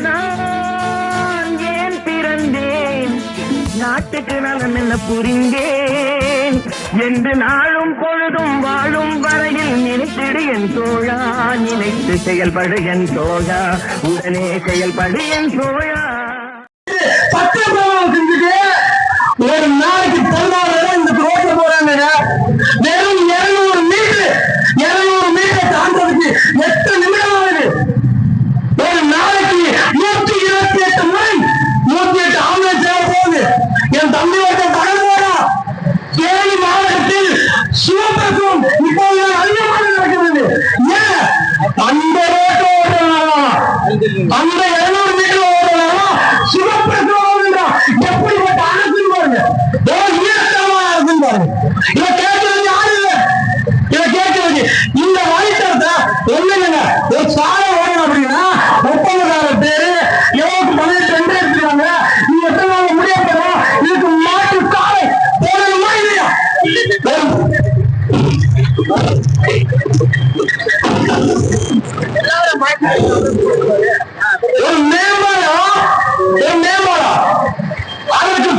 நான் ஏன் பிறந்தேன்? நாட்டுக்கு நலம் என்ன புரிந்தேன்? என்று நாளும் பொழுதும் வாழும் வரையில் நினைத்திடு என் தோழா. நினைத்து செயல்படு என் தோழா. உடனே செயல்படு என் தோழா. ஒரு சாலை ஓடணும் அப்படின்னா ஒப்பந்தக்காரர் பேரு எவ்வளவு நீ எத்தனை நாள் முடிய போறோம் இதுக்கு மாட்டு சாலை போடணுமா இல்லையா? ஒரு மேம்பாலம் ஒரு மேம்பாலம். அதற்கு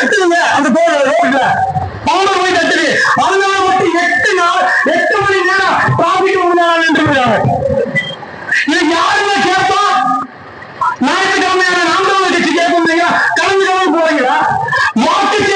கட்டுதுங்க அந்த போர்டு ரோட்ல பவுடர் போய் கட்டுது அதனால மட்டும் எட்டு நாள் எட்டு மணி நேரம் டிராபிக் முன்னாள் நின்று போயிடாங்க இது யாருமே கேட்பா ஞாயிற்றுக்கிழமையான நாம் கட்சி கேட்கும் இல்லையா? கலந்துக்காம போறீங்களா? வாக்கு வாக்கு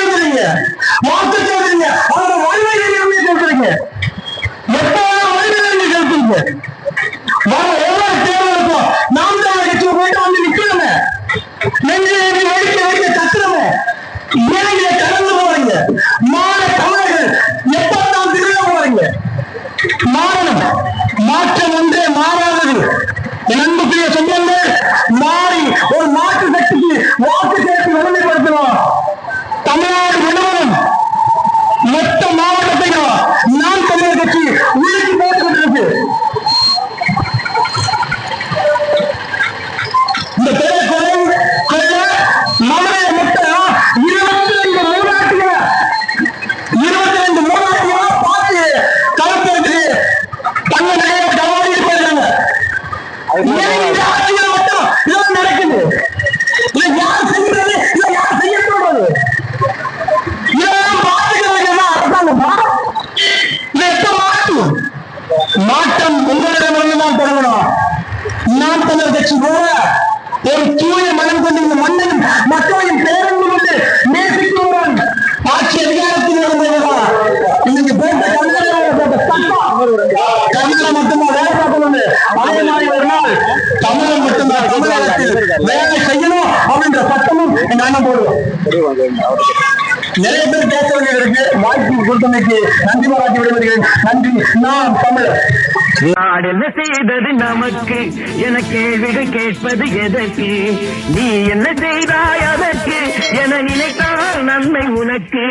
மாற்றம் உங்களிடமிருந்து தான் தொடங்கணும் நாம் தமிழர் கட்சி கூட ஒரு தூய மனம் கொண்டு இந்த மண்ணையும் மக்களையும் பேரன்பு கொண்டு நேசிக்கும்போது ஆட்சி அதிகாரத்தில் இருந்ததுதான் இன்னைக்கு போட்ட கண்ணாடியால போட்ட சட்டம் தமிழ்ல மட்டும்தான் வேலை பார்க்கணும் அதே மாதிரி ஒரு நாள் தமிழன் மட்டும்தான் தமிழகத்தில் வேலை செய்யணும் அப்படின்ற சட்டமும் எங்க அண்ணன் போடுவோம் நிறைய பேர் பேச வேண்டியது வாய்ப்பு கொடுத்தமைக்கு நன்றி பாராட்டி விடுவீர்கள் நன்றி. நான் தமிழர். நாடு என்ன செய்தது நமக்கு? என கேள்விகள் கேட்பது எதற்கு? நீ என்ன செய்தாய் அதற்கு? என நினைத்தால் நன்மை உனக்கு.